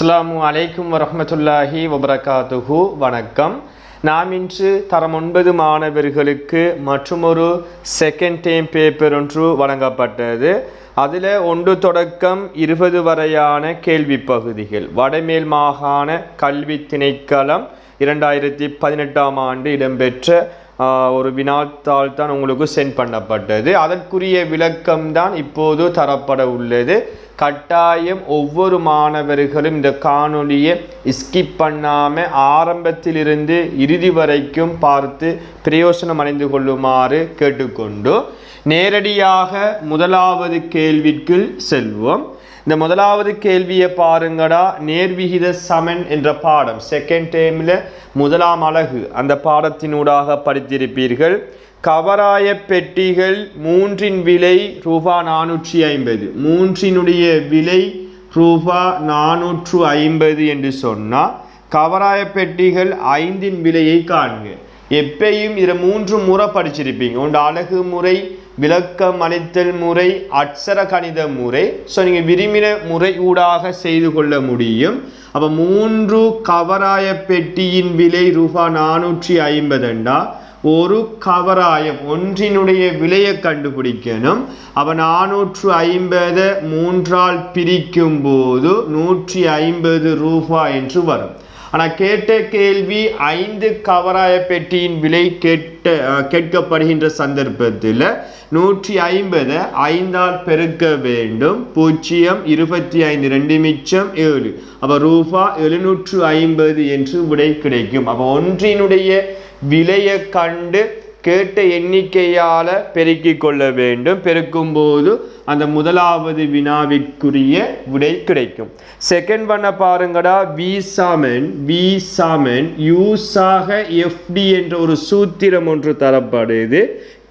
அஸ்ஸலாமு அலைக்கும் வரமத்துல்லாஹி வபரகாத்துஹு. வணக்கம். நாம் இன்று தரம் ஒன்பது மாணவர்களுக்கு மற்றுமொரு செகண்ட் டைம் பேப்பர் ஒன்று வழங்கப்பட்டது. அதில் ஒன்று தொடக்கம் இருபது வரையான கேள்வி பகுதிகள் வடமேல் மாகாண கல்வி திணைக்களம் இரண்டாயிரத்தி பதினெட்டாம் ஆண்டு இடம்பெற்ற ஒரு வினாத்தாள் தான் உங்களுக்கு சென்ட் பண்ணப்பட்டது. அதற்குரிய விளக்கம் தான் இப்போது தரப்பட உள்ளது. கட்டாயம் ஒவ்வொரு மாணவர்களும் இந்த காணொளியை ஸ்கிப் பண்ணாமல் ஆரம்பத்திலிருந்து இறுதி வரைக்கும் பார்த்து பிரயோசனம் அடைந்து கொள்ளுமாறு கேட்டுக்கொண்டு நேரடியாக முதலாவது கேள்விக்குள் செல்வோம். இந்த முதலாவது கேள்வியை பாருங்கடா. நேர்விகித சமன் என்ற பாடம். செகண்ட் டேமில் முதலாம் அழகு அந்த பாடத்தினூடாக படித்திருப்பீர்கள். கவராய பெட்டிகள் மூன்றின் விலை ரூபா நானூற்றி ஐம்பது. மூன்றினுடைய விலை ரூபா நானூற்று ஐம்பது என்று சொன்னால் கவராய பெட்டிகள் ஐந்தின் விலையை காண்க. எப்பயும் இதை மூன்று முறை படிச்சிருப்பீங்க. உண்டு அழகு முறை விளக்கம் அளித்தல் முறை அட்சர கணித முறை. ஸோ நீங்கள் விரும்பின முறை ஊடாக செய்து கொள்ள முடியும். அப்போ மூன்று கவராய பெட்டியின் விலை ரூபா நானூற்றி ஐம்பதுண்டா ஒரு கவராயம் ஒன்றினுடைய விலையை கண்டுபிடிக்கணும். அப்போ நானூற்று ஐம்பதை மூன்றால் பிரிக்கும் போது நூற்றி ஐம்பது ரூபாய் என்று வரும். ஆனால் கேட்ட கேள்வி ஐந்து கவராய பெட்டியின் விலை கேட்ட கேட்கப்படுகின்ற சந்தர்ப்பத்தில் நூற்றி ஐம்பதை ஐந்தால் பெருக்க வேண்டும். பூஜ்ஜியம் இருபத்தி ஐந்து ரெண்டு மிச்சம் ஏழு. அப்போ ரூபா எழுநூற்று ஐம்பது என்று விடை கிடைக்கும். அப்போ ஒன்றினுடைய விலையை கண்டு கேட்ட எண்ணிக்கையால் பெருக்கிக் கொள்ள வேண்டும். பெருக்கும் போது அந்த முதலாவது வினாவிற்குரிய விடை கிடைக்கும். செகண்ட் பண்ண பாருங்கடா. வி சாமன் வி சாமன் யூஸாக எஃப்டி என்ற ஒரு சூத்திரம் ஒன்று தரப்படுது.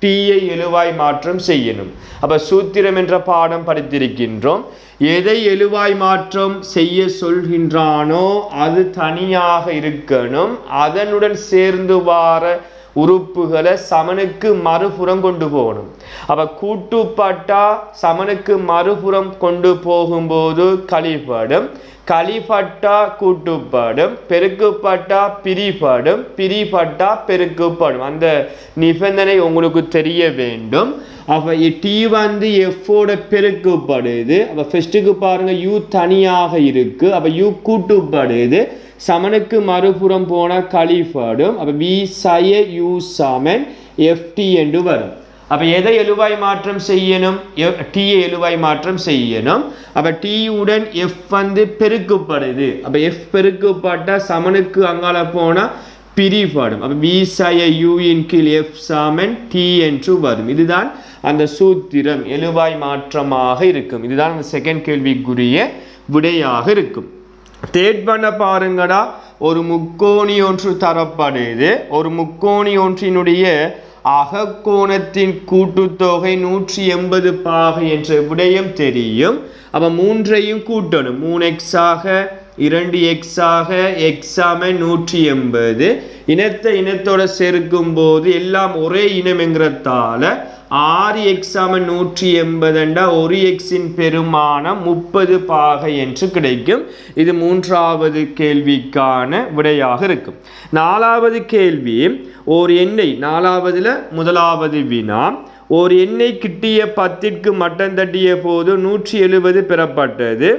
டீயை எழுவாய் மாற்றம் செய்யணும். அப்போ சூத்திரம் என்ற பாடம் படித்திருக்கின்றோம். எதை எழுவாய் மாற்றம் செய்ய சொல்கின்றானோ அது தனியாக இருக்கணும். அதனுடன் சேர்ந்து வார உறுப்புகளை சமனுக்கு மறுபுறம் கொண்டு போகணும். அப்ப கூட்டுப்பட்டா சமனுக்கு மறுபுறம் கொண்டு போகும்போது கழிப்படும். கலிபட்டா கூட்டுப்படும் பெருக்குப்பட்டா பிரிபாடும் பிரிபட்டா பெருக்குப்படும். அந்த நிபந்தனை உங்களுக்கு தெரிய வேண்டும். அப்போ டி வந்து எஃபோட பெருக்குப்படுது அப்போ ஃபர்ஸ்ட்டுக்கு பாருங்கள் யூ தனியாக இருக்கு. அப்போ யூ கூட்டுப்படுது சமனுக்கு மறுபுறம் போன கழிப்படும் அப்போ வி சய யூ சமன் எஃப்டி என்று வரும். அப்போ எதை எழுவாய் மாற்றம் செய்யணும்? டீயை எழுவாய் மாற்றம் செய்யணும். அப்போ டீயுடன் எஃப் வந்து பெருக்கப்படுது. அப்போ எஃப் பெருக்கப்பட்டால் சமனுக்கு அங்கால போனால் பிரிபடும். அப்போ வி சய யூயின் கீழ் எஃப் சாமன் டி என்று வரும். இதுதான் அந்த சூத்திரம். எழுவாய் மாற்றமாக இருக்கும். இதுதான் அந்த செகண்ட் கேள்விக்குரிய விடையாக இருக்கும். தேட் பண்ண பாருங்கடா. ஒரு முக்கோணி ஒன்று தரப்படுது. ஒரு முக்கோணி ஒன்றினுடைய அகக்கோணத்தின் கூட்டுத்தொகை நூற்றி எண்பது பாகை என்ற விடயம் தெரியும். அப்போ மூன்றையும் கூட்டணும். மூணு எக்ஸாக இரண்டு எக்ஸாக எக்ஸாம நூற்றி எண்பது. இனத்தை இனத்தோட சேர்க்கும் போது எல்லாம் ஒரே இனம் என்கிறதால ஆறு எக்ஸாம நூற்றி எண்பதுண்டா ஒரு எக்ஸின் பெருமானம் முப்பது பாகை என்று கிடைக்கும். இது மூன்றாவது கேள்விக்கான விடையாக இருக்கும். நாலாவது கேள்வி ஓர் எண்ணெய் நாலாவதுல முதலாவது வினா ஓர் எண்ணெய் கிட்டிய பத்திற்கு மட்டம் தட்டிய போது நூற்றி எழுபது பெறப்பட்டது.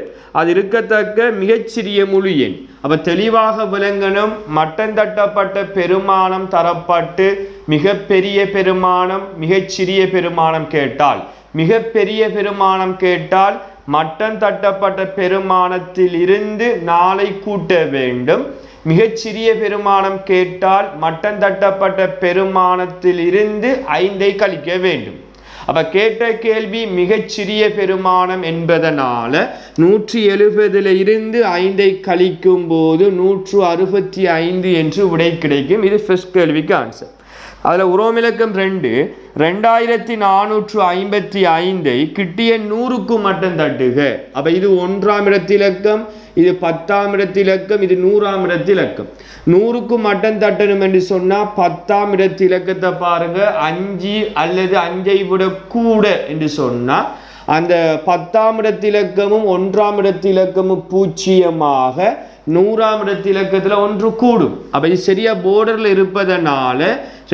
அது இருக்கத்தக்க மிகச்சிறிய முழு எண். அப்ப தெளிவாக விளங்கணும் மட்டம் தட்டப்பட்ட பெருமானம் தரப்பட்டு மிகப்பெரிய பெருமானம் மிகச்சிறிய பெருமானம் கேட்டால். மிகப்பெரிய பெருமானம் கேட்டால் மட்டம் தட்டப்பட்ட பெருமானத்தில் இருந்து நாளை கூட்ட வேண்டும். மிகச்சிறிய பெருமானம் கேட்டால் மட்டம் தட்டப்பட்ட பெருமானத்தில் இருந்து ஐந்தை கழிக்க வேண்டும். அப்ப கேட்ட கேள்வி மிகச்சிறிய பெருமானம் என்பதனால நூற்றி எழுபதுல இருந்து ஐந்தை கழிக்கும் போது நூற்று அறுபத்தி ஐந்து என்று விடை கிடைக்கும். இது ஃபர்ஸ்ட் கேள்விக்கு ஆன்சர் அதில் உரோமிலக்கம் ரெண்டு. ரெண்டாயிரத்தி நானூற்று ஐம்பத்தி ஐந்தை கிட்டிய நூறுக்கு மட்டும் தட்டுக. அப்போ இது ஒன்றாம் இடத்திலக்கம் இது பத்தாம் இடத்திலக்கம் இது நூறாம் இடத்திலக்கம். நூறுக்கு மட்டும் தட்டணும் என்று சொன்னா பத்தாம் இடத்திலக்கத்தை பாருங்க அஞ்சு அல்லது அஞ்சை விட கூட என்று சொன்னா அந்த பத்தாம் இடத்திலக்கமும் ஒன்றாம் இடத்திலக்கமும் பூச்சியமாக நூறாம் இடத்திலக்கத்துல ஒன்று கூடும். அப்ப இது சரியா போர்டர்ல இருப்பதனால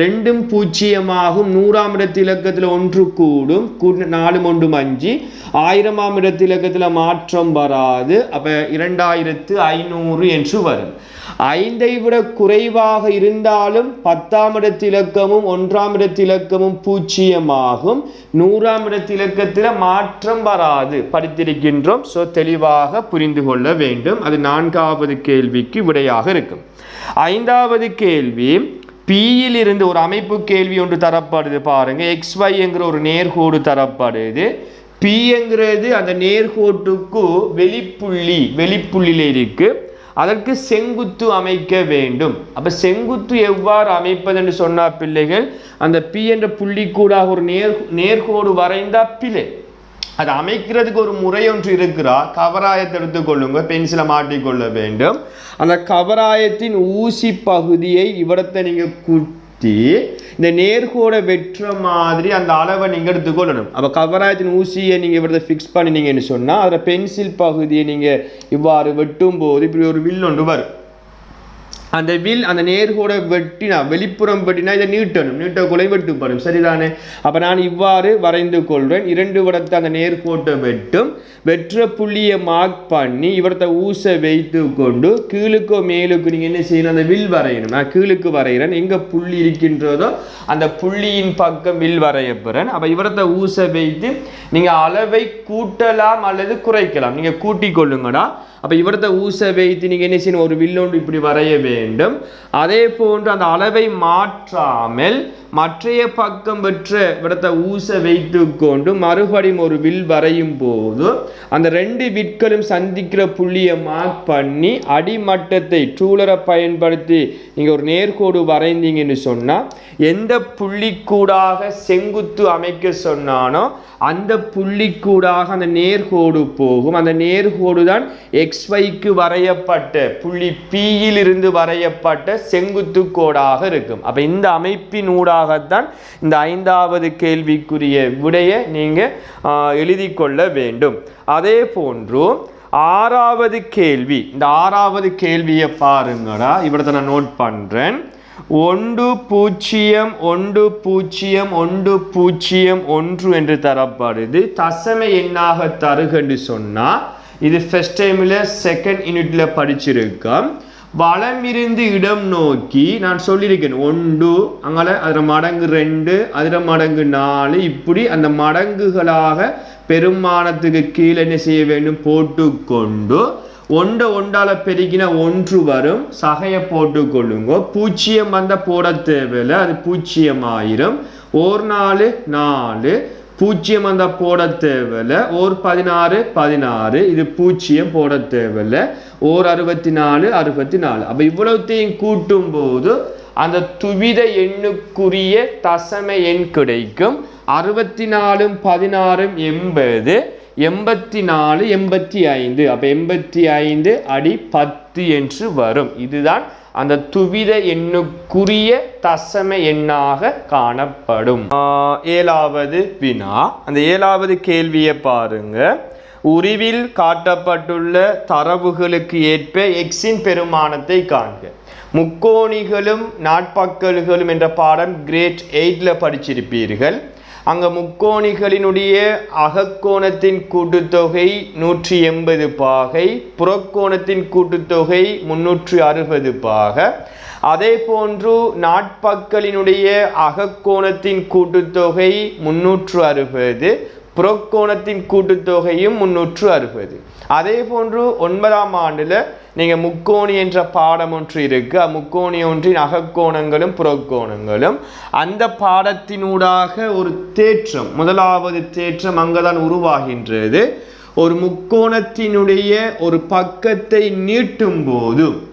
ரெண்டும் பூச்சியமாகும் நூறாம் இடத்து இலக்கத்தில் ஒன்று கூடும். நாலு நாலும் ஒன்றும் அஞ்சு. ஆயிரமாம் இடத்திலக்கத்துல மாற்றம் வராது. அப்ப இரண்டாயிரத்து ஐநூறு என்று வரும். ஐந்தை விட குறைவாக இருந்தாலும் பத்தாம் இடத்திலக்கமும் ஒன்றாம் இடத்திலக்கமும் பூச்சியமாகும் நூறாம் இடத்திலக்கத்தில் மாற்றம் வராது. படித்திருக்கின்றோம். ஸோ தெளிவாக புரிந்து கொள்ள வேண்டும். அது நான்காவது கேள்விக்கு விடையாக இருக்கும். ஐந்தாவது கேள்வி பியில் இருந்து ஒரு அமைப்பு கேள்வி ஒன்று தரப்படுது பாருங்க. எக்ஸ் என்கிற ஒரு நேர்கோடு தரப்படுது. பி என்கிறது அந்த நேர்கோட்டுக்கு வெளிப்புள்ளி வெளிப்புள்ளியில் இருக்கு. அதற்கு செங்குத்து அமைக்க வேண்டும். அப்ப செங்குத்து எவ்வாறு அமைப்பது என்று சொன்னா பிள்ளைகள் அந்த பி என்ற புள்ளிக்கூடாக ஒரு நேர் நேர்கோடு வரைந்தா பிழை. அது அமைக்கிறதுக்கு ஒரு முறை ஒன்று இருக்கிறா கவராயத்தை எடுத்துக்கொள்ளுங்க பென்சிலை மாட்டிக்கொள்ள வேண்டும். அந்த கவராயத்தின் ஊசி பகுதியை இவரத்தை நீங்க குத்தி இந்த நேர்கோட வெட்டுற மாதிரி அந்த அளவை நீங்க எடுத்துக்கொள்ளணும் அப்போ கவராயத்தின் ஊசியை நீங்க இவரத்தை ஃபிக்ஸ் பண்ணினீங்கன்னு சொன்னா அதில் பென்சில் பகுதியை நீங்க இவ்வாறு வெட்டும் போது இப்படி ஒரு வில் ஒன்று வரும். அந்த வில் அந்த நேர்கோட வெட்டினா வெளிப்புறம் வெட்டினா இதை நீட்டணும். நீட்டக்குள்ளே வெட்டுப்படும் சரிதானே? அப்போ நான் இவ்வாறு வரைந்து கொள்வேன். இரண்டு விடத்தை அந்த நேர்கோட்டை வெட்டும். வெற்ற புள்ளியை மார்க் பண்ணி இவரத்தை ஊச வைத்து கொண்டு கீழுக்கோ மேலுக்கு நீங்கள் என்ன செய்யணும்? அந்த வில் வரையணும். நான் கீழுக்கு வரைகிறேன். எங்கே புள்ளி இருக்கின்றதோ அந்த புள்ளியின் பக்கம் வில் வரைய போகிறேன் அப்போ இவரத்தை ஊச வைத்து நீங்கள் அளவை கூட்டலாம் அல்லது குறைக்கலாம். நீங்கள் கூட்டிக் கொள்ளுங்கடா. அப்ப இவரத்தை ஊச வைத்து நீங்கள் என்ன செய்யணும்? ஒரு வில்லொன்று இப்படி வரைய வேண்டும். அதே போன்று அந்த அளவை மாற்றாமல் மற்றைய பக்கம் பெற்ற விடத்தை ஊச வைத்து கொண்டு மறுபடியும் ஒரு வில் வரையும் போது அந்த ரெண்டு விற்களும் சந்திக்கிற புள்ளியை மார்க் பண்ணி அடிமட்டத்தை டூலரை பயன்படுத்தி நீங்கள் ஒரு நேர்கோடு வரைந்தீங்கன்னு சொன்னால் எந்த புள்ளிக்கூடாக செங்குத்து அமைக்க சொன்னானோ அந்த புள்ளிக்கூடாக அந்த நேர்கோடு போகும். அந்த நேர்கோடு தான் எக்ஸ்வைக்கு வரையப்பட்ட புள்ளி பியிலிருந்து வரையப்பட்ட செங்குத்து கோடாக இருக்கும். அப்போ இந்த அமைப்பின் ஊடாகத்தான் இந்த ஐந்தாவது கேள்விக்குரிய விடையை நீங்கள் எழுதி கொள்ள வேண்டும். அதே போன்று ஆறாவது கேள்வி இந்த ஆறாவது கேள்வியை பாருங்கடா இவ்வளத்தை நான் நோட் பண்ணுறேன் ஒன்று பூஜ்ஜியம் ஒன்று பூஜ்ஜியம் ஒன்று பூஜ்ஜியம் ஒன்று என்று தரப்படுது. தசம எண்ணாக தருகன்று சொன்னால் இது ஃபர்ஸ்ட் டைமில் செகண்ட் யூனிட்டில் படிச்சிருக்கோம். வளம் இருந்து இடம் நோக்கி நான் சொல்லியிருக்கேன். ஒன்று அங்கால அதில் மடங்கு ரெண்டு அதில் மடங்கு நாலு. இப்படி அந்த மடங்குகளாக பெருமானத்துக்கு கீழே என்ன செய்ய வேண்டும்? போட்டுக்கொண்டு ஒன்றை ஒன்றால் பெருக்கினா ஒன்று வரும். சகையை போட்டுக்கொள்ளுங்க. பூச்சியம் வந்த போட தேவையில்லை. அது பூச்சியம் ஆயிரும் ஒரு நாலு நாலு. பூஜ்ஜியம் அந்த போட தேவையில்ல ஓர் பதினாறு பதினாறு. இது பூஜ்ஜியம் போட தேவையில்ல ஓர் அறுபத்தி நாலு அறுபத்தி நாலு அப்ப இவ்வளவுத்தையும் கூட்டும் போது அந்த துவித எண்ணுக்குரிய தசம எண் கிடைக்கும். அறுபத்தி நாலும் பதினாறும் எண்பது. எண்பத்தி நாலு எண்பத்தி ஐந்து அப்போ எண்பத்தி ஐந்து அடி பத்து என்று வரும். இதுதான் அந்த துவித எண்ணுக்குரிய தசம எண்ணாக காணப்படும். ஏழாவது வினா. அந்த ஏழாவது கேள்வியை பாருங்க. உருவில் காட்டப்பட்டுள்ள தரவுகளுக்கு ஏற்ப எக்ஸின் பெருமானத்தை காண்க. முக்கோணிகளும் நாட்பக்கல்களும் என்ற பாடம் கிரேட் எயிட்ல படிச்சிருப்பீர்கள். அங்கே முக்கோணிகளினுடைய அகக்கோணத்தின் கூட்டுத்தொகை நூற்றி எண்பது பாகை புறக்கோணத்தின் கூட்டுத்தொகை முன்னூற்றி அறுபது பாகை. அதே போன்று நாட்பக்களினுடைய அகக்கோணத்தின் கூட்டுத்தொகை முன்னூற்று அறுபது புறக்கோணத்தின் கூட்டுத்தொகையும் முன்னூற்று அறுபது. அதே போன்று ஒன்பதாம் ஆண்டில் நீங்கள் முக்கோணி என்ற பாடம் ஒன்று இருக்குது முக்கோணி ஒன்றின் அகக்கோணங்களும் புறக்கோணங்களும். அந்த பாடத்தினூடாக ஒரு தேற்றம் முதலாவது தேற்றம் அங்கதான் உருவாகின்றது. ஒரு முக்கோணத்தினுடைய ஒரு பக்கத்தை நீட்டும் போதும்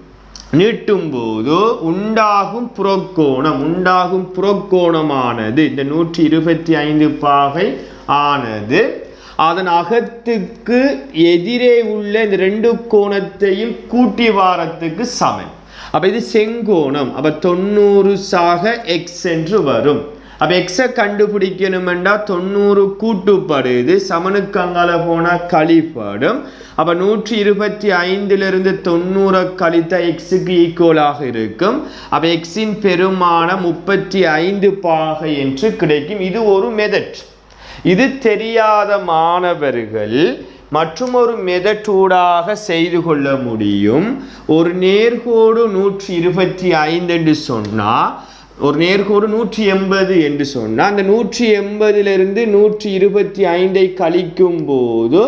நீட்டும் போது உண்டாகும் புறக்கோணம் உண்டாகும் புறக்கோணமானது. இந்த நூற்றி இருபத்தி ஐந்து பாகை ஆனது அதன் அகத்துக்கு எதிரே உள்ள இந்த ரெண்டு கோணத்தையும் கூட்டி வாரத்துக்கு சமன். அப்ப இது செங்கோணம். அப்ப தொண்ணூறு சாக எக்ஸ் என்று வரும். அப்போ எக்ஸை கண்டுபிடிக்கணுமெண்டா தொண்ணூறு கூட்டுப்படுது. சமனுக்கு அங்கால போனால் கழிப்படும். அப்போ நூற்றி இருபத்தி ஐந்திலிருந்து தொண்ணூறை கழித்த எக்ஸுக்கு ஈக்குவலாக இருக்கும். அப்போ எக்ஸின் பெருமானம் முப்பத்தி ஐந்து பாகை என்று கிடைக்கும். இது ஒரு மெதட் இது தெரியாத மாணவர்கள் மற்றும் ஒரு மெதட்டூடாக செய்து கொள்ள முடியும். ஒரு நேர்கோடு நூற்றி இருபத்தி ஐந்து என்று சொன்னால் ஒரு நேர்கோடு நூற்றி எண்பது என்று சொன்னால் அந்த நூற்றி எண்பதிலிருந்து நூற்றி இருபத்தி ஐந்தை கழிக்கும் போது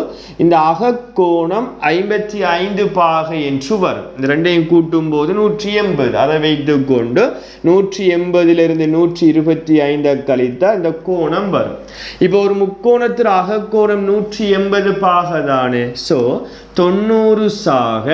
இந்த அகக்கோணம் ஐம்பத்தி ஐந்து பாகை என்று வரும். இந்த ரெண்டையும் கூட்டும் போது நூற்றி எண்பது அதை வைத்துக்கொண்டு நூற்றி எண்பதிலிருந்து நூற்றி இருபத்தி ஐந்தை கழித்தால் இந்த கோணம் வரும். இப்போ ஒரு முக்கோணத்தில் அகக்கோணம் நூற்றி எண்பது பாகை தானே. ஸோ தொண்ணூறு சாக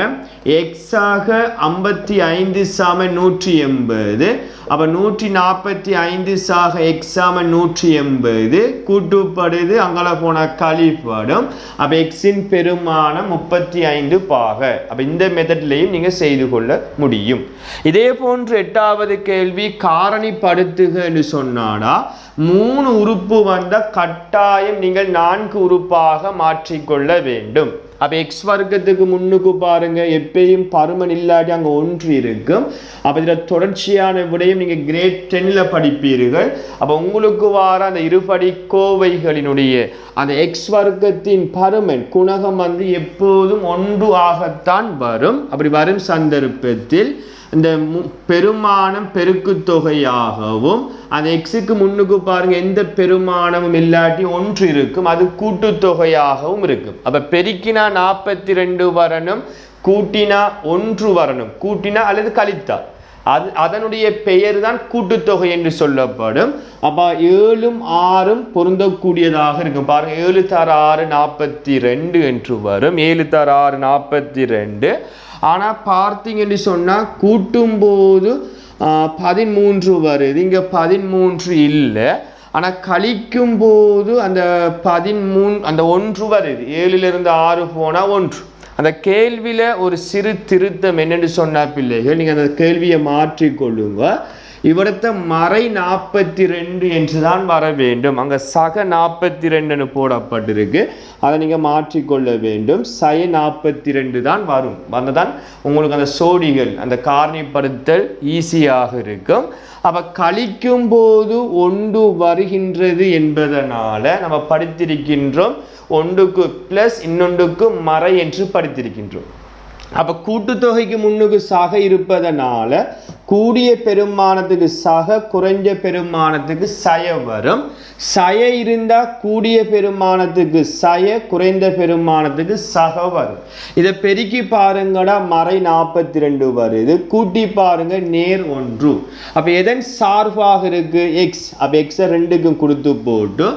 எக்ஸாக ஐம்பத்தி ஐந்து சாம நூற்றி எண்பது அப்போ நூற்றி நாற்பத்தி ஐந்து சாக எக்ஸாம நூற்றி எண்பது கூட்டுப்படுது அங்கே போன கழிப்படும். அப்போ எக்ஸின் பெருமானம் முப்பத்தி ஐந்து பாக. அப்போ இந்த மெத்தட்லையும் நீங்கள் செய்து கொள்ள முடியும். இதே போன்று எட்டாவது கேள்வி காரணிப்படுத்துக என்று சொன்னாடா மூணு உறுப்பு வந்த கட்டாயம் நீங்கள் நான்கு உறுப்பாக மாற்றிக்கொள்ள வேண்டும். அப்போ எக்ஸ் வர்க்கத்துக்கு முன்னுக்கு பாருங்க எப்பயும் பருமன் இல்லாட்டி அங்கே ஒன்று இருக்கும். அப்போ இதில் தொடர்ச்சியான விடையும் நீங்கள் கிரேட் டென்னில் படிப்பீர்கள். அப்போ உங்களுக்கு வார அந்த இருபடி கோவைகளினுடைய அந்த எக்ஸ் வர்க்கத்தின் பருமன் குணகம் வந்து எப்போதும் ஒன்று ஆகத்தான் வரும். அப்படி வரும் சந்தர்ப்பத்தில். இந்த மு- பெருமானம் பெருக்கு தொகையாகவும் அந்த எக்ஸுக்கு முன்னுக்கு பாருங்க எந்த பெருமானமும் இல்லாட்டி ஒன்று இருக்கும் அது கூட்டுத்தொகையாகவும் இருக்கும். அப்ப பெருக்கினா நாற்பத்தி ரெண்டு வரணும் கூட்டினா ஒன்று வரணும். கூட்டினா அல்லது கழித்தா. அது அதனுடைய பெயர் தான் கூட்டுத்தொகை என்று சொல்லப்படும். அப்ப ஏழும் ஆறும் பொருந்தக்கூடியதாக இருக்கும். பாருங்க ஏழு தர ஆறு நாற்பத்தி ரெண்டு என்று வரும். ஏழு தர ஆறு நாற்பத்தி ரெண்டு. ஆனால் பார்த்தீங்கன்னு சொன்னால் கூட்டும்போது பதிமூன்று வருது. இங்கே பதிமூன்று இல்லை. ஆனால் கழிக்கும் போது அந்த பதிமூணு அந்த ஒன்று வருது. ஏழுல இருந்து ஆறு போனால் ஒன்று. அந்த கேள்வியில் ஒரு சிறு திருத்தம் என்னென்னு சொன்னால் பிள்ளைகள் நீங்கள் அந்த கேள்வியை மாற்றிக்கொள்ளுங்க. இவிடத்த மறை நாற்பத்தி ரெண்டு என்று தான் வர வேண்டும். அங்கே சக நாற்பத்தி ரெண்டுன்னு போடப்பட்டிருக்கு. அதை நீங்கள் மாற்றிக்கொள்ள வேண்டும். சய நாற்பத்தி ரெண்டு தான் வரும். வந்ததான் உங்களுக்கு அந்த சோடிகள் அந்த காரணிப்படுத்தல் ஈஸியாக இருக்கும். அப்போ கழிக்கும் போது ஒன்று வருகின்றது என்பதனால நம்ம படித்திருக்கின்றோம் ஒன்றுக்கு ப்ளஸ் இன்னொன்றுக்கு மறை என்று படித்திருக்கின்றோம். அப்போ கூட்டுத்தொகைக்கு முன்னுக்கு சக இருப்பதனால கூடிய பெருமானத்துக்கு சக குறைஞ்ச பெருமானத்துக்கு சய வரும். சய இருந்தா கூடிய பெருமானத்துக்கு சய குறைந்த பெருமானத்துக்கு சக வரும். இதை பெருக்கி பாருங்கடா மறை நாற்பத்தி ரெண்டு வருது. கூட்டி பாருங்க நேர் ஒன்று. அப்ப எதன் சார்பாக இருக்கு? எக்ஸ் அப்ப எக்ஸை ரெண்டுக்கும் கொடுத்து போட்டு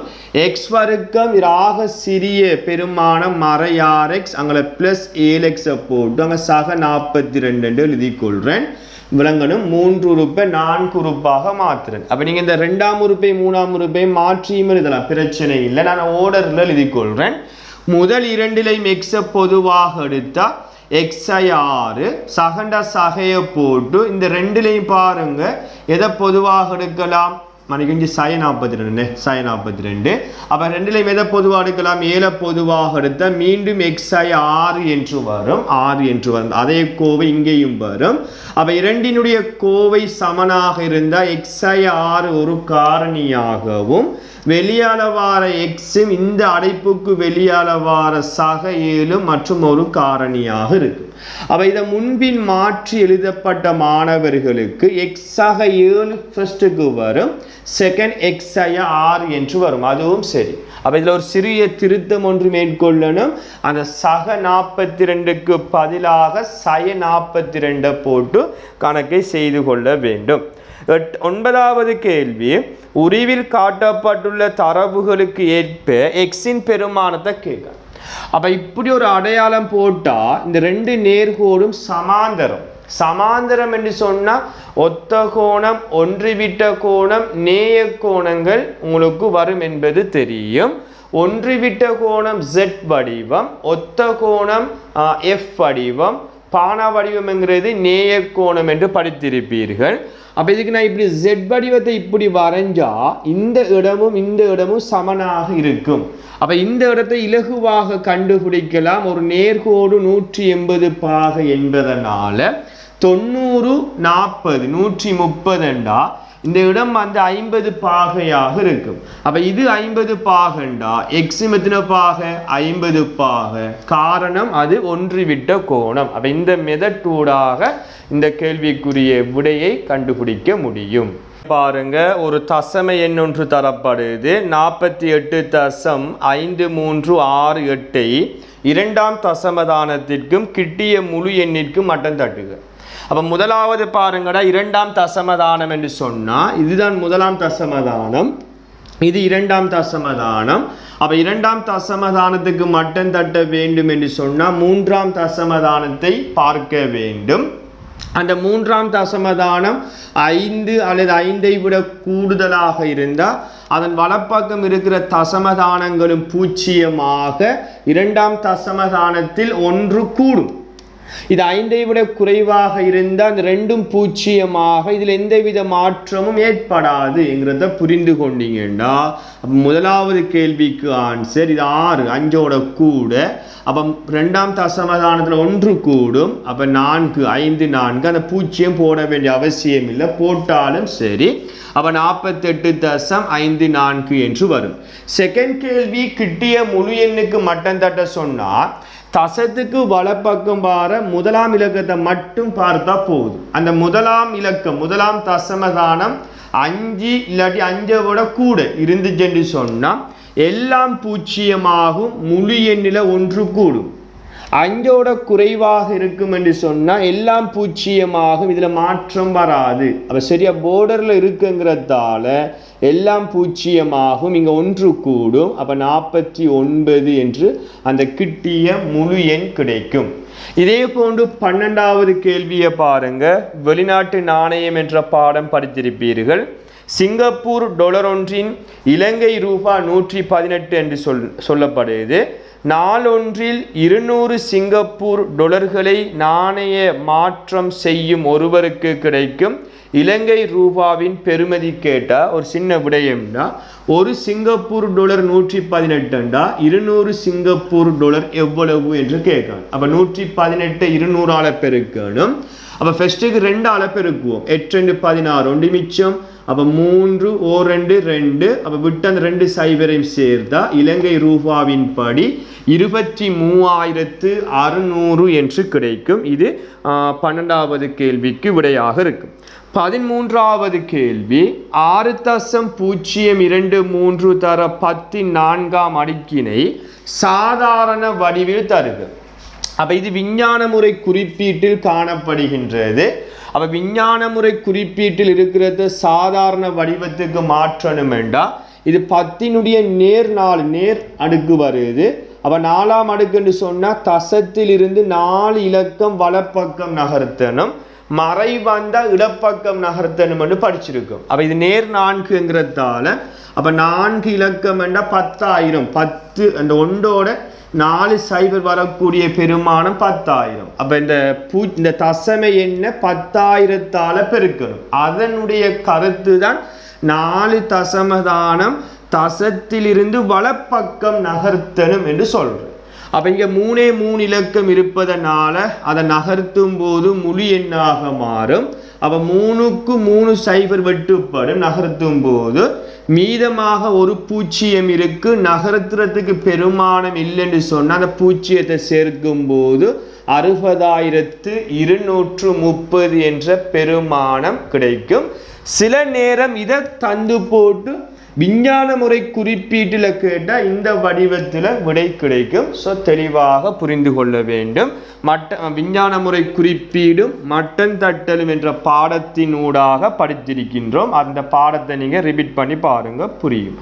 எக்ஸ் வர்க்கம் ராக சிறிய பெருமானம் மறை ஆர் எக்ஸ் அங்கே பிளஸ் ஏழு எக்ஸை போட்டு அங்கே சக நாற்பத்தி ரெண்டு எழுதி கொள்றேன். விளங்கணும். மூன்று உறுப்பை நான்கு உறுப்பாக மாற்றுறேன் அப்போ நீங்கள் இந்த ரெண்டாம் உறுப்பை மூணாம் உறுப்பை மாற்றியும் எழுதலாம். பிரச்சனை இல்லை. நான் ஓர்டரில் எழுதி முதல் இரண்டிலையும் எக்ஸை பொதுவாக எடுத்தால் எக்ஸை ஆறு சகண்ட சகையை போட்டு இந்த ரெண்டுலையும் பாருங்க. எதை பொதுவாக எடுக்கலாம்? மணிக்கஞ்சி சய நாற்பத்தி ரெண்டு சய நாற்பத்தி ரெண்டு அப்போ ரெண்டுலையும் எதை பொதுவாக எடுக்கலாம்? ஏழை பொதுவாக எடுத்த மீண்டும் எக்ஸாய் ஆறு என்று வரும். ஆறு என்று வரும். அதே கோவை இங்கேயும் வரும். அப்போ இரண்டினுடைய கோவை சமனாக இருந்தால் எக்ஸாய் ஆறு ஒரு காரணியாகவும் வெளியால வார எக்ஸும் இந்த அடைப்புக்கு வெளியால வார சக ஏழு மற்றும் ஒரு காரணியாக இருக்கு அப்போ இதை முன்பின் மாற்றி எழுதப்பட்ட மாணவர்களுக்கு எக்ஸாக ஏழு ஃபர்ஸ்ட்டுக்கு வரும். செகண்ட் எக்ஸாய ஆறு என்று வரும். அதுவும் சரி. அப்போ இதில் ஒரு சிறிய திருத்தம் ஒன்று மேற்கொள்ளணும். அந்த சக நாற்பத்தி ரெண்டுக்கு பதிலாக சய நாற்பத்தி ரெண்டை போட்டு கணக்கை செய்து கொள்ள வேண்டும். ஒன்பதாவது கேள்வி. உரிவில் காட்டப்பட்டுள்ள தரவுகளுக்கு ஏற்ப எக்ஸின் பெருமானத்தை கேட்க. அப்போ இப்படி ஒரு அடையாளம் போட்டால் இந்த ரெண்டு நேர்கோடும் சமாந்தரம். சமாந்தரம் என்று சொன்னால் ஒத்த கோணம் ஒன்றுவிட்ட கோணம் நேய கோணங்கள் உங்களுக்கு வரும் என்பது தெரியும். ஒன்றுவிட்ட கோணம் ஜெட் வடிவம் ஒத்த கோணம் எஃப் வடிவம் பானா வடிவம்ங்கிறது நேய கோணம் என்று படித்திருப்பீர்கள். அப்போ இதுக்கு நான் இப்படி ஜெட் வடிவத்தை இப்படி வரைஞ்சா இந்த இடமும் இந்த இடமும் சமனாக இருக்கும். அப்போ இந்த இடத்தை இலகுவாக கண்டுபிடிக்கலாம். ஒரு நேர்கோடு நூற்றி எண்பது பாகை என்பதனால தொண்ணூறு நாற்பது நூற்றி முப்பதுண்டா இந்த இடம் வந்து ஐம்பது பாகையாக இருக்கும். அப்ப இது ஐம்பது பாகண்டா? எக்ஸ் எத்தனை ஐம்பது பாக. காரணம் அது ஒன்றிவிட்ட கோணம். அப்ப இந்த மெதட்டூடாக இந்த கேள்விக்குரிய விடையை கண்டுபிடிக்க முடியும். பாருங்க ஒரு தசம எண் ஒன்று தரப்படுது. நாற்பத்தி எட்டு தசம் ஐந்து மூன்று ஆறு எட்டை இரண்டாம் தசமதானத்திற்கும் கிட்டிய முழு எண்ணிற்கும் மட்டம் தட்டுக அப்போ முதலாவது பாருங்கடா இரண்டாம் தசமதானம் என்று சொன்னால் இதுதான் முதலாம் தசமதானம். இது இரண்டாம் தசமதானம். அப்போ இரண்டாம் தசமதானத்துக்கு மட்டம் தட்ட வேண்டும் என்று சொன்னால் மூன்றாம் தசமதானத்தை பார்க்க வேண்டும். அந்த மூன்றாம் தசமதானம் ஐந்து அல்லது ஐந்தை விட கூடுதலாக இருந்தால் அதன் வலப்பக்கம் இருக்கிற தசமதானங்களும் பூச்சியமாக இரண்டாம் தசமதானத்தில் ஒன்று கூடும். இது ஐந்தை விட குறைவாக இருந்தால் அந்த ரெண்டும் பூச்சியமாக இதில் எந்தவித மாற்றமும் ஏற்படாது என்கிறத புரிந்து கொண்டீங்கன்னா முதலாவது கேள்விக்கு ஆன்சர் இது ஆறு அஞ்சோட கூட. அப்போ ரெண்டாம் தசமதானத்தில் ஒன்று கூடும். அப்போ நான்கு ஐந்து நான்கு அந்த பூச்சியம் போட வேண்டிய அவசியம் இல்லை போட்டாலும் சரி. அப்போ நாற்பத்தெட்டு தசம் ஐந்து நான்கு என்று வரும். செகண்ட் கேள்வி கிட்டிய முழு எண்ணுக்கு மட்டம் தட்ட சொன்னால் தசத்துக்கு வலப்பக்கம் பார முதலாம் இலக்கத்தை மட்டும் பார்த்தா போதும். அந்த முதலாம் இலக்கம் முதலாம் தசமதானம் அஞ்சு இல்லாட்டி அஞ்சை விட கூட இருந்துச்சுன்னு சொன்னால் எல்லாம் பூச்சியமாகும் முழு எண்ணில் ஒன்று கூடும். அஞ்சோட குறைவாக இருக்கும் என்று சொன்னால் எல்லாம் பூச்சியமாகும் இதில் மாற்றம் வராது. அப்போ சரியா போர்டரில் இருக்குங்கிறதால எல்லாம் பூச்சியமாகும் இங்கே ஒன்று கூடும். அப்போ நாற்பத்தி ஒன்பது என்று அந்த கிட்டிய முழு எண் கிடைக்கும். இதே போன்று பன்னெண்டாவது கேள்வியை பாருங்க. வெளிநாட்டு நாணயம் என்ற பாடம் படித்திருப்பீர்கள். சிங்கப்பூர் டொலர் ஒன்றின் இலங்கை ரூபா நூற்றி பதினெட்டு என்று சொல் சொல்லப்படுது. நாளொன்றில் இருநூறு சிங்கப்பூர் டொலர்களை நாணய மாற்றம் செய்யும் ஒருவருக்கு கிடைக்கும். இலங்கை ரூபாவின் பெறுமதி கேட்டால் ஒரு சின்ன விடயம்னா ஒரு சிங்கப்பூர் டொலர் நூற்றி பதினெட்டுண்டா இருநூறு சிங்கப்பூர் டொலர் எவ்வளவு என்று கேட்கணும். அப்போ நூற்றி பதினெட்டு இருநூறால பெருக்கணும். அப்போ ஃபெஸ்ட்டுக்கு ரெண்டு ஆளை பெருக்குவோம் எட்டு ரெண்டு பதினாறு ஒன்று மிச்சம். அப்போ மூன்று ஓ ரெண்டு ரெண்டு. அப்போ விட்டு அந்த ரெண்டு சைபரையும் சேர்த்தா இலங்கை ரூபாவின் படி இருபத்தி மூவாயிரத்து அறுநூறு என்று கிடைக்கும். இது பன்னெண்டாவது கேள்விக்கு விடையாக இருக்கும். பதிமூன்றாவது கேள்வி ஆறு தசம் பூஜ்ஜியம் இரண்டு மூன்று தர பத்தி நான்காம் அடுக்கினை சாதாரண வடிவில் தருகிறது அப்போ இது விஞ்ஞான முறை குறிப்பீட்டில் காணப்படுகின்றது. அப்போ விஞ்ஞான முறை குறிப்பீட்டில் இருக்கிறது சாதாரண வடிவத்துக்கு மாற்றணும் என்றால் இது பத்தினுடைய நேர் நாலு நேர் அடுக்கு வருது. அப்போ நாலாம் அடுக்குன்னு சொன்னால் தசத்திலிருந்து நாலு இலக்கம் வலப்பக்கம் நகர்த்தணும் மறை வந்தால் இடப்பக்கம் நகர்த்தணும் என்று படிச்சிருக்கோம். அப்போ இது நேர் நான்குங்கிறதால அப்போ நான்கு இலக்கம் என்றால் பத்தாயிரம் பத்து அந்த ஒன்றோட நாலு சைபர் வரக்கூடிய பெருமானம் பத்தாயிரம். அப்ப இந்த பூ இந்த தசமை என்ன பத்தாயிரத்தால பெருக்கணும். அதனுடைய கருத்து தான் நாலு தசமதானம் தசத்திலிருந்து வலப்பக்கம் நகர்த்தணும் என்று சொல்றேன் அப்போ இங்கே மூணே மூணு இலக்கம் இருப்பதனால அதை நகர்த்தும் போது முழு எண்ணாக மாறும். அப்போ மூணுக்கு மூணு சைபர் வெட்டுப்படும். நகர்த்தும் போது மீதமாக ஒரு பூச்சியம் இருக்கு. நகர்த்துறதுக்கு பெருமானம் இல்லைன்னு சொன்னால் அந்த பூச்சியத்தை சேர்க்கும் போது அறுபதாயிரத்து இருநூற்று முப்பது என்ற பெருமானம் கிடைக்கும். சில நேரம் இதை தந்து போட்டு விஞ்ஞான முறை குறிப்பீட்டில் கேட்டால் இந்த வடிவத்தில் விடை கிடைக்கும். ஸோ தெளிவாக புரிந்து கொள்ள வேண்டும். மட்ட விஞ்ஞான முறை குறிப்பீடும் மட்டன் தட்டலும் என்ற பாடத்தினூடாக படித்திருக்கின்றோம். அந்த பாடத்தை நீங்கள் ரிப்பீட் பண்ணி பாருங்கள் புரியும்.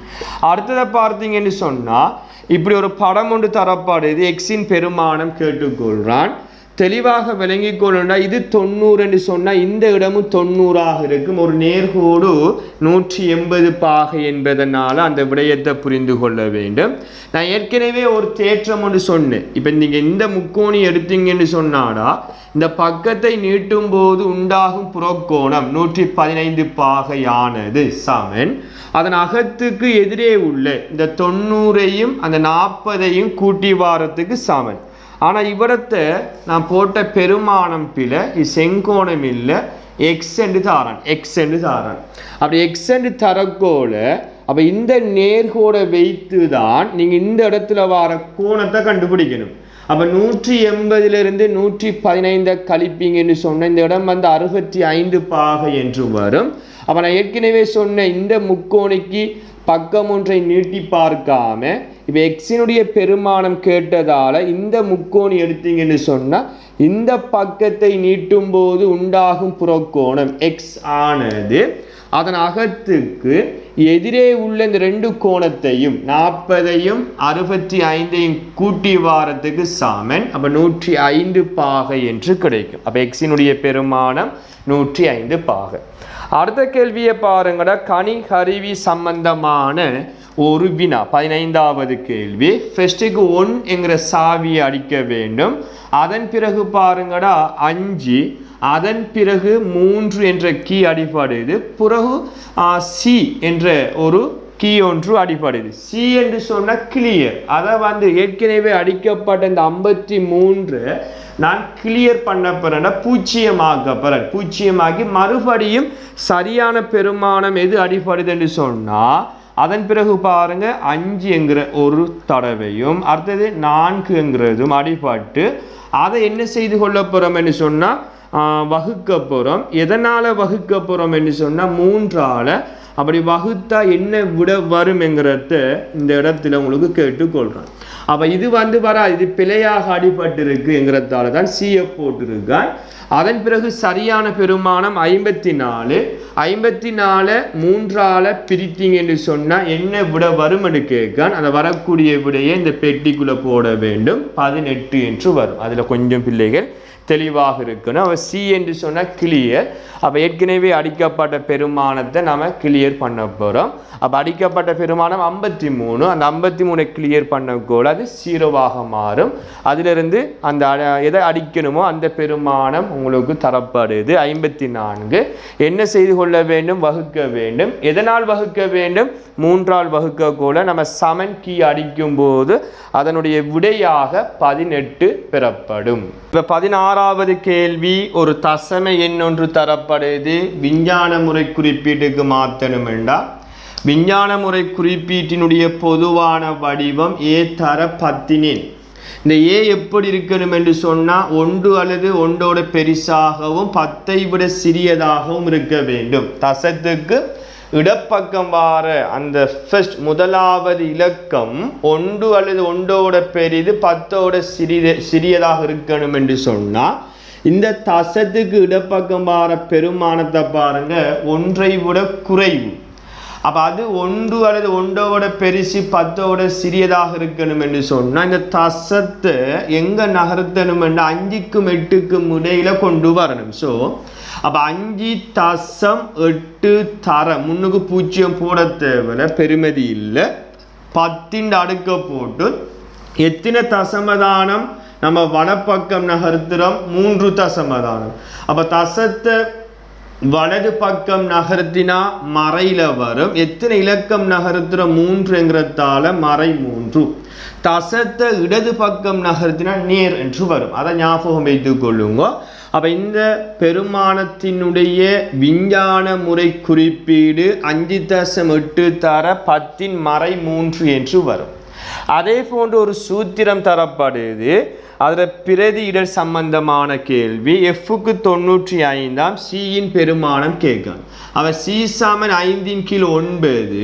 அடுத்ததை பார்த்தீங்கன்னு சொன்னால் இப்படி ஒரு படம் ஒன்று தரப்படுது. எக்ஸின் பெருமானம் கேட்டுக்கொள்கிறான் தெளிவாக விளங்கி கொள்ளணும்னா இது தொண்ணூறுன்னு சொன்னால் இந்த இடமும் தொண்ணூறாக இருக்கும். ஒரு நேர்கோடு நூற்றி எண்பது பாகை என்பதனால அந்த விடயத்தை புரிந்து கொள்ள வேண்டும். நான் ஏற்கனவே ஒரு தேற்றம் ஒன்று சொன்னேன். இப்போ நீங்கள் இந்த முக்கோணி எடுத்தீங்கன்னு சொன்னாடா இந்த பக்கத்தை நீட்டும் போது உண்டாகும் புறக்கோணம் நூற்றி பதினைந்து பாகையானது. சமன். அதன் அகத்துக்கு எதிரே உள்ள இந்த தொண்ணூறையும் அந்த நாற்பதையும் கூட்டி வாரத்துக்கு சமன். ஆனால் இவடத்தை நான் போட்ட பெருமானம் பிழை இது செங்கோணம் இல்லை எக்ஸ் என்று தாரான் எக்ஸ் என்று தாரான். அப்படி எக்ஸ் என்று தரக்கோல அப்போ இந்த நேர்கோடை வைத்து தான் நீங்கள் இந்த இடத்துல வர கோணத்தை கண்டுபிடிக்கணும். அப்போ நூற்றி எண்பதிலிருந்து நூற்றி பதினைந்தை கழிப்பீங்கன்னு சொன்ன இந்த இடம் வந்து அறுபத்தி ஐந்து பாகை என்று வரும். அப்போ நான் ஏற்கனவே சொன்ன இந்த முக்கோணிக்கு பக்கம் ஒன்றை நீட்டி பார்க்காம இப்போ எக்ஸினுடைய பெருமானம் கேட்டதால் இந்த முக்கோணி எடுத்தீங்கன்னு சொன்னால் இந்த பக்கத்தை நீட்டும் போது உண்டாகும் புறக்கோணம் எக்ஸ் ஆனது அதன் அகத்துக்கு எதிரே உள்ள இந்த ரெண்டு கோணத்தையும் நாற்பதையும் அறுபத்தி ஐந்தையும் கூட்டி வாரத்துக்கு சாமன். அப்போ நூற்றி ஐந்து பாகை என்று கிடைக்கும். அப்போ எக்ஸினுடைய பெருமானம் நூற்றி ஐந்து பாகை. அடுத்த கேள்வியை பாருங்கடா. கனி கருவி சம்பந்தமான ஒரு வினா. பதினைந்தாவது கேள்வி. ஃபெஸ்டுக்கு ஒன் என்கிற சாவியை அடிக்க வேண்டும். அதன் பிறகு பாருங்கடா. அஞ்சு. அதன் பிறகு மூன்று என்ற கீ அடிப்படுது பிறகு சி என்ற ஒரு கீ ஒன்று அடிப்படுது சி என்று சொன்ன கிளியர் அதை வந்து ஏற்கனவே அடிக்கப்பட்ட இந்த ஐம்பத்தி மூன்று நான் கிளியர் பண்ண பிறன பூச்சியமாக பிறன் பூச்சியமாகி மறுபடியும் சரியான பெருமானம் எது அடிப்படுது என்று சொன்னால் அதன் பிறகு பாருங்க அஞ்சு என்கிற ஒரு தடவையும் அடுத்தது நான்குங்கிறதும் அடிபட்டு அதை என்ன செய்து கொள்ள போகிறோம் என்று சொன்னால் வகுக்க போகிறோம் எதனால் வகுக்க போகிறோம் என்று சொன்னால் மூன்றால் அப்படி வகுத்தா என்ன விட வரும்ங்கிறத இந்த இடத்துல உங்களுக்கு கேட்டுக்கொள்கிறேன் அப்போ இது வந்து வரா இது பிழையாக அடிபட்டிருக்குங்கிறதால தான் சிஎஃப் போட்டிருக்கான் அதன் பிறகு சரியான பெருமானம் ஐம்பத்தி நாலு ஐம்பத்தி நாலு மூன்றால பிரித்தீங்கன்னு சொன்னால் என்ன விட வரும்னு கேட்கான். அந்த வரக்கூடிய விடையை இந்த பெட்டிக்குள்ளே போட வேண்டும். பதினெட்டு என்று வரும். அதில் கொஞ்சம் பிள்ளைகள் தெளிவாக இருக்கணும். அவன் சி என்று சொன்னால் கிளியர் அப்போ ஏற்கனவே அடிக்கப்பட்ட பெருமானத்தை நம்ம கிளியர் பண்ண போகிறோம் அப்போ அடிக்கப்பட்ட பெருமானம் ஐம்பத்தி மூணு அந்த ஐம்பத்தி மூணை கிளியர் பண்ணக்கூட அது சீரோவாக மாறும். அதிலிருந்து அந்த எதை அடிக்கணுமோ அந்த பெருமானம் உங்களுக்கு தரப்படுது. ஐம்பத்தி நான்கு என்ன செய்து கொள்ள வேண்டும்? வகுக்க வேண்டும். எதனால் வகுக்க வேண்டும்? மூன்றால் வகுக்க கூட நம்ம சமன் கீ அடிக்கும் போது அதனுடைய விடையாக பதினெட்டு பெறப்படும். இப்போ பதினாறாவது கேள்வி ஒரு தசம எண் ஒன்று தரப்படுது. விஞ்ஞான முறை குறிப்பீட்டுக்கு மாற்றணும் என்றால் விஞ்ஞான முறை குறிப்பீட்டினுடைய பொதுவான வடிவம் ஏ தர பத்தினேன் இந்த ஏ எப்படி இருக்கணும் என்று சொன்னால் ஒன்று அல்லது ஒன்றோட பெரிசாகவும் பத்தை விட சிறியதாகவும் இருக்க வேண்டும். தசத்துக்கு இடப்பக்கம் வார அந்த ஃபர்ஸ்ட் முதலாவது இலக்கம் ஒன்று அல்லது ஒன்றோட பெரிது பத்தோட சிறிது சிறியதாக இருக்கணும் என்று சொன்னால் இந்த தசத்துக்கு இடப்பக்கம் வார பெருமானத்தை பாருங்க ஒன்றை விட குறைவு. அப்போ அது ஒன்று அல்லது ஒன்றோட பெருசு பத்தோட சிறியதாக இருக்கணும் என்று சொன்னால் இந்த தசத்தை எங்கே நகர்த்தணும் என்று அஞ்சுக்கும் எட்டுக்கும் இடையில கொண்டு வரணும். ஸோ அப்போ அஞ்சு தசம் எட்டு தர முன்னுக்கு பூஜ்ஜியம் போட தேவையில்ல பெருமதி இல்லை. பத்தின் அடுக்க போட்டு எத்தனை தசமதானம் நம்ம வடப்பக்கம் நகர்த்துறோம்? மூன்று தசமதானம். அப்போ தசத்தை வலது பக்கம் நகர்த்தினா மறையில வரும். எத்தனை இலக்கம் நகர்த்துற மூன்றுங்கிறதால மறை மூன்று. தசத்தை இடது பக்கம் நகர்த்தினா நேர் என்று வரும். அதை ஞாபகம் வைத்துக் கொள்ளுங்க. அப்ப இந்த பெருமானத்தினுடைய விஞ்ஞான முறை குறிப்பீடு அஞ்சு தசம் எட்டு தர பத்தின் மறை மூன்று என்று வரும். அதே போன்று ஒரு சூத்திரம் தரப்படுது. அதில் பிரதியிடல் சம்பந்தமான கேள்வி. எஃப்க்கு தொண்ணூற்றி ஐந்தாம் சியின் பெருமானம் கேட்கும். அவன் சி சமன் ஐந்தின் கீழ் ஒன்பது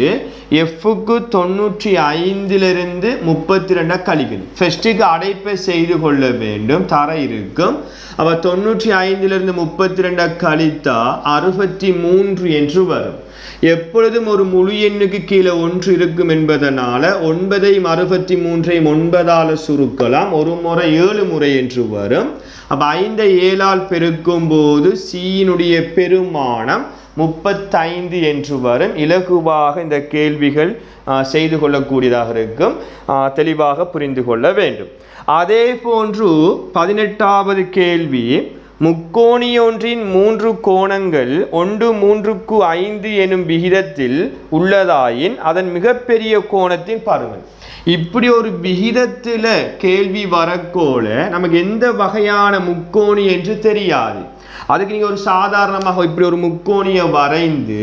எஃப்க்கு தொண்ணூற்றி ஐந்திலிருந்து முப்பத்தி ரெண்டா கழிக்கணும் ஃபெஸ்ட்டுக்கு அடைப்பை செய்து கொள்ள வேண்டும். தர இருக்கும். அவ தொண்ணூற்றி ஐந்திலிருந்து முப்பத்தி ரெண்டாக கழித்தா அறுபத்தி மூன்று என்று வரும். எப்பொழுதும் ஒரு முழு எண்ணுக்கு கீழே ஒன்று இருக்கும் என்பதனால ஒன்பதையும் அறுபத்தி மூன்றையும் ஒன்பதால சுருக்கலாம். ஒரு முறை ஏழு முறை என்று வரும். அப்போ ஐந்தை ஏழால் பெருக்கும் போது சீனுடைய பெருமானம் முப்பத்தைந்து என்று வரும். இலகுவாக இந்த கேள்விகள் செய்து கொள்ளக்கூடியதாக இருக்கும். தெளிவாக புரிந்து கொள்ள வேண்டும். அதே போன்று பதினெட்டாவது கேள்வி முக்கோணியொன்றின் மூன்று கோணங்கள் ஒன்று மூன்றுக்கு ஐந்து எனும் விகிதத்தில் உள்ளதாயின் அதன் மிகப்பெரிய கோணத்தின் பருமன் இப்படி ஒரு விகிதத்தில் கேள்வி வரக்கோல நமக்கு எந்த வகையான முக்கோணி என்று தெரியாது. அதுக்கு நீங்கள் ஒரு சாதாரணமாக இப்படி ஒரு முக்கோணியை வரைந்து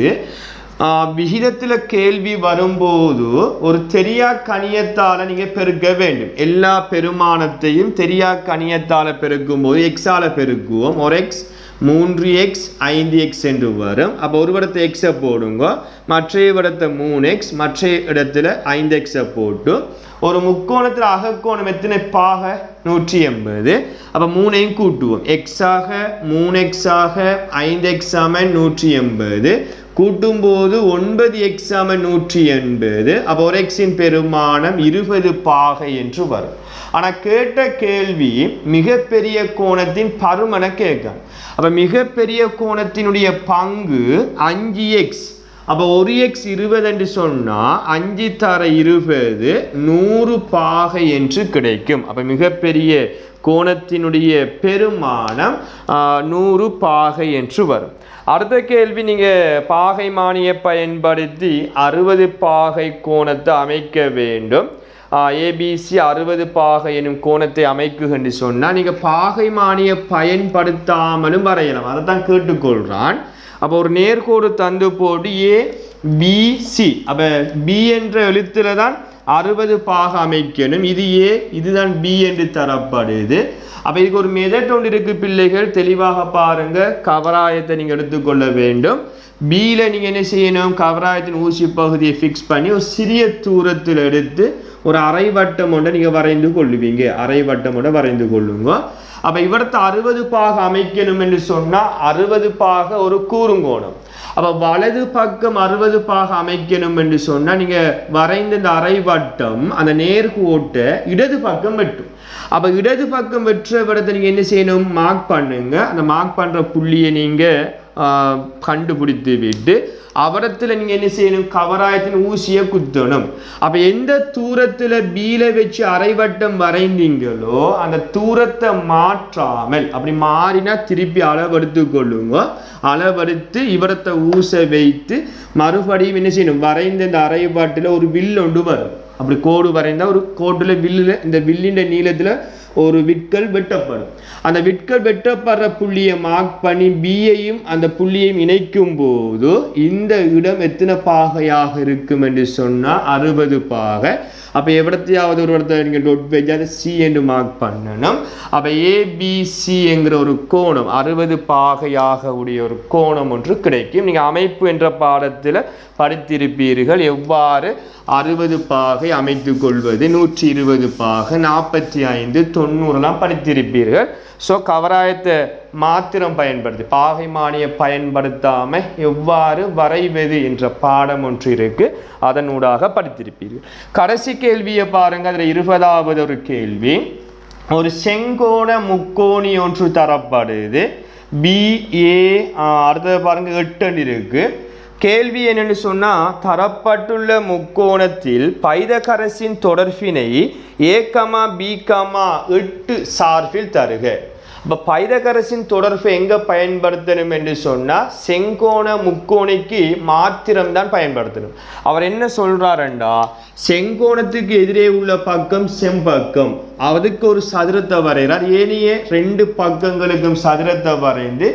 விகிதத்தில் கேள்வி வரும்போது ஒரு தெரியா கணியத்தால் நீங்கள் பெருக்க வேண்டும். எல்லா பெருமானத்தையும் தெரியா கணியத்தால் பெருக்கும் போது பெருக்குவோம். ஒரு எக்ஸ் மூன்று எக்ஸ் ஐந்து எக்ஸ் என்று வரும். அப்போ ஒரு இடத்தை எக்ஸை போடுங்க. மற்ற இடத்தை மூணு எக்ஸ் மற்ற இடத்துல ஐந்து எக்ஸை போட்டு ஒரு முக்கோணத்தில் அகக்கோணம் எத்தனை? பாக நூற்றி எண்பது. அப்போ மூணையும் கூட்டுவோம். எக்ஸாக மூணு எக்ஸாக ஐந்து எக்ஸ் நூற்றி எண்பது. கூட்டும்போது ஒன்பது எக்ஸ் நூற்றி எண்பது. அப்போ ஒரு எக்ஸின் பெருமானம் இருபது பாகை என்று வரும். ஆனால் கேட்ட கேள்வி மிகப்பெரிய கோணத்தின் பருமனை கேட்கும். அப்போ மிகப்பெரிய கோணத்தினுடைய பங்கு அஞ்சு எக்ஸ் அப்போ ஒரு எக்ஸ் இருபது என்று சொன்னால் அஞ்சு தர இருபது நூறு பாகை என்று கிடைக்கும். அப்போ மிகப்பெரிய கோணத்தினுடைய பெருமானம் நூறு பாகை என்று வரும். அடுத்த கேள்வி நீங்கள் பாகை மானியை பயன்படுத்தி அறுபது பாகை கோணத்தை அமைக்க வேண்டும். ஏபிசி அறுபது பாகை எனும் கோணத்தை அமைக்குன்னு சொன்னால் நீங்கள் பாகை மானியை பயன்படுத்தாமலும் வரையலாம். அதை தான் கேட்டுக்கொள்கிறான் அப்போ ஒரு நேர்கோடு தந்து போட்டு ஏ பிசி அப்போ பி என்ற எழுத்துல தான் அறுபது பாக அமைக்கணும் இது ஏ இதுதான் பி என்று தரப்படுது. அப்போ இதுக்கு ஒரு மெதட் ஒன்று இருக்கு பிள்ளைகள் தெளிவாக பாருங்க. கவராயத்தை நீங்கள் எடுத்துக்கொள்ள வேண்டும். பியில் நீங்கள் என்ன செய்யணும்? கவராயத்தின் ஊசி பகுதியை ஃபிக்ஸ் பண்ணி ஒரு சிறிய தூரத்தில் எடுத்து ஒரு அரை வட்டம் ஒன்றை நீங்கள் வரைந்து கொள்ளுவீங்க அரை வட்டம் ஒன்றை வரைந்து கொள்ளுங்க. அப்போ இவரத்தை அறுபது பாக அமைக்கணும் என்று சொன்னால் அறுபது பாக ஒரு கூறுங்கோணம் அப்போ வலது பக்கம் அறுபது பாக அமைக்கணும் என்று சொன்னால் நீங்கள் வரைந்த இந்த அரை வட்டம் அந்த நேர்கோட்டை இடது பக்கம் வெட்டும். அப்ப இடது பக்கம் வெற்ற விடத்தை நீங்க என்ன செய்யணும்? மார்க் பண்ணுங்க. அந்த மார்க் பண்ற புள்ளியை நீங்க கண்டுபிடித்து விட்டு அவரத்துல நீங்க என்ன செய்யணும்? கவராயத்தின் ஊசியை குத்தணும். அப்ப எந்த தூரத்துல பீல வச்சு அரைவட்டம் வரைந்தீங்களோ அந்த தூரத்தை மாற்றாமல் அப்படி மாறினா திருப்பி அளவெடுத்து கொள்ளுங்க. அளவெடுத்து இவரத்தை ஊச வைத்து மறுபடியும் என்ன செய்யணும்? வரைந்த இந்த அரைவாட்டில் ஒரு வில் ஒன்று வரும். அப்படி கோடு வரைந்தால் ஒரு கோட்டில் வில்லில் இந்த வில்லின் நீளத்தில் ஒரு விட்கள் வெட்டப்படும். அந்த விட்கள் வெட்டப்படுற புள்ளியை மார்க் பண்ணி பியையும் அந்த புள்ளியையும் இணைக்கும் போது இந்த இடம் எத்தனை பாகையாக இருக்கும் என்று சொன்னால் அறுபது பாகை. அப்போ எவ்வளத்தையாவது ஒரு இடத்துல நீங்கள் டொட் வெஜ் அதை சி என்று மார்க் பண்ணணும். அப்போ ஏபிசி என்கிற ஒரு கோணம் அறுபது பாகையாக உடைய ஒரு கோணம் ஒன்று கிடைக்கும். நீங்கள் அமைப்பு என்ற பாடத்தில் படித்திருப்பீர்கள் எவ்வாறு? அறுபது பாகை அமைத்து கொள்வது நூற்றி இருபது பாகை நாற்பத்தி ஐந்து தொண்ணூறுலாம் படித்திருப்பீர்கள். ஸோ கவராயத்தை மாத்திரம் பயன்படுத்தி பாகை மானியை பயன்படுத்தாமல் எவ்வாறு வரைவது என்ற பாடம் ஒன்று இருக்கு. அதனூடாக படித்திருப்பீர்கள். கடைசி கேள்வியை பாருங்க அதில் இருபதாவது ஒரு கேள்வி. ஒரு செங்கோண முக்கோணி ஒன்று தரப்படுது. பிஏ அடுத்தது பாருங்க எட்டு இருக்கு. கேள்வி என்னன்னு சொன்னால் தரப்பட்டுள்ள முக்கோணத்தில் பைதகரசின் தொடர்பினை ஏ கமா பி கமா எட்டு சார்பில் தருக. இப்போ பைரகரசின் தொடர்பை எங்கே பயன்படுத்தணும் என்று சொன்னா செங்கோண முக்கோணிக்கு மாத்திரம்தான் பயன்படுத்தணும். அவர் என்ன சொல்றாருண்டா? செங்கோணத்துக்கு எதிரே உள்ள பக்கம் செம்பக்கம். அதுக்கு ஒரு சதுரத்தை வரைகிறார். ஏனைய ரெண்டு பக்கங்களுக்கும் சதுரத்தை வரைந்து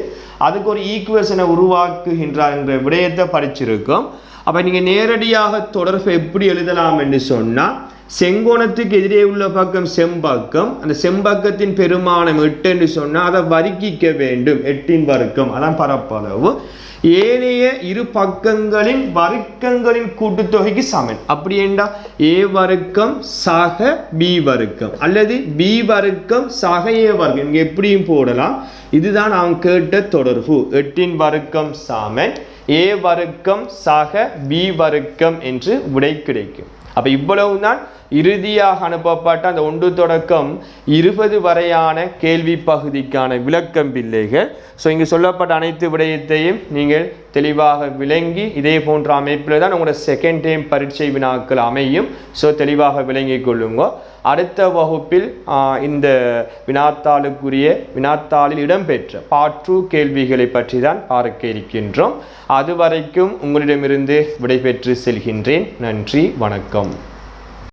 அதுக்கு ஒரு ஈக்குவேஷனை உருவாக்குகின்றார் என்ற விடயத்தை படிச்சிருக்கோம். அப்ப நீங்க நேரடியாக தொடர்பு எப்படி எழுதலாம் என்று சொன்னால் செங்கோணத்துக்கு எதிரே உள்ள பக்கம் செம்பக்கம். அந்த செம்பக்கத்தின் பெருமானம் எட்டு என்று சொன்னால் அதை வர்க்கிக்க வேண்டும். எட்டின் வர்க்கம். அதான் பரப்பளவு. ஏனைய இரு பக்கங்களின் வர்க்கங்களின் கூட்டுத்தொகைக்கு சமன். அப்படி என்றா ஏ வர்க்கம் சக பி வர்க்கம். அல்லது பி வர்க்கம் சக ஏ வர்க்கம். இங்க எப்படியும் போடலாம். இதுதான் அவன் கேட்ட தொடர்பு. எட்டின் வர்க்கம் சமன். ஏ வர்க்கம் சக பி வர்க்கம் என்று விடை கிடைக்கும். அப்போ இவ்வளவு தான் இறுதியாக அனுப்பப்பட்ட அந்த ஒன்று தொடக்கம் இருபது வரையான கேள்வி பகுதிக்கான விளக்கம் பிள்ளைகள். ஸோ இங்கு சொல்லப்பட்ட அனைத்து விடயத்தையும் நீங்கள் தெளிவாக விளங்கி இதே போன்ற அமைப்பில் தான் உங்களோட செகண்ட் டைம் பரீட்சை வினாக்கள் அமையும். ஸோ தெளிவாக விளங்கிக் கொள்ளுங்க. அடுத்த வகுப்பில் இந்த வினாத்தாளுக்குரிய வினாத்தாளில் இடம்பெற்ற பாற்று கேள்விகளை பற்றி தான் பார்க்க இருக்கின்றோம். அதுவரைக்கும் உங்களிடமிருந்து விடைபெற்று செல்கின்றேன். நன்றி வணக்கம்.